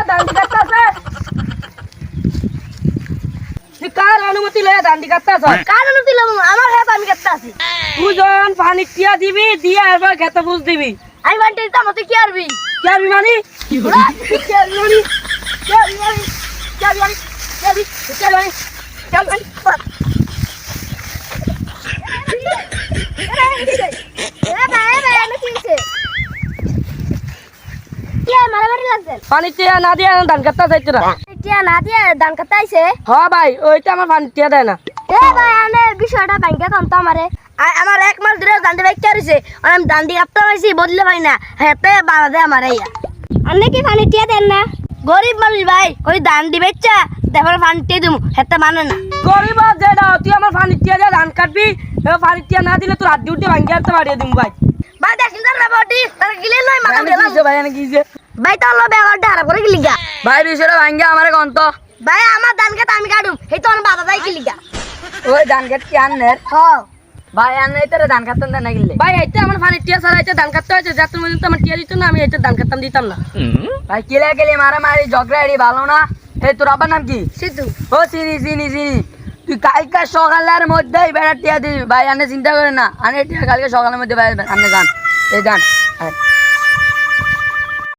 আমার দান্ডি কাটতে আছে তুই কার অনুমতি লয়ে দান্ডি কাটতে আছে কার অনুমতি লম আমার হাত আমি কাটতে আছি দুজন পানি টিয়া দিবি দিয়ে এরপর খেতে বুঝ দিবি আমি বান্টি দিতাম তুই কি আরবি কে আবি মানি কে আবি মানি কে আবি মানি কে আবি মানি কে আবি কে আবি মানি কে আবি মানি পানি টিয়া না দিয়ে ধান কাটতে চাইছে না টিয়া না দিয়ে দান কাটতে আইছে ভাই ওইটা আমার পানি টিয়া দেয় না। এ ভাই আনে বিষয়টা ব্যাংকে তন্ত আমারে। আমার এক মাস ধরে দান্ডি বাইক কারিছে আর আমি কাটতে বদলে পাই না। হেতে বাধা দে আমার ইয়া। আনে কি পানি টিয়া দেন না? গরিব মানুষ ভাই ওই দান্ডি বেচা তারপরে পানি টিয়া দিমু হেতে মানে না। গরিব আর তুই আমার পানি টিয়া দিয়ে ধান কাটবি। পানি টিয়া না দিলে তোর হাত ডিউটি ভাঙ্গি আনতে পারিয়ে দিম ভাই। ভাই দেখি না বটি তার গিলে নয় মাথা আমি ভাই আমি ভাই তো আল্লাহ ব্যবহারটা হারা করে গিলি গা। ভাই বিষয়টা ভাঙ্গি আমার গন্ত। ভাই আমার দান কাটা আমি কাটুম। এই তো আমার বাধা দেয় গিলি গা। ওই ধান কাট কি আননের? হ্যাঁ ভাই আননে তোর ধান কাটতাম না গিলে ভাই এইটা আমার পানি টিয়া ছাড়া এইটা ধান কাটতে হয়েছে। যাতে মধ্যে আমার টিয়া দিত না আমি এইটা ধান কাটতাম দিতাম না। ভাই কিলে গেলে মারামারি ঝগড়াড়ি ভালো না? এই তোর আবার নাম কি? সিদ্ধু। ও চিনি চিনি চিনি তুই কালকে সকালের মধ্যেই বেড়া টিয়া দিবি। ভাই আনে চিন্তা করে না। আনে টিয়া কালকে সকালের মধ্যে ভাই আনে গান এই গান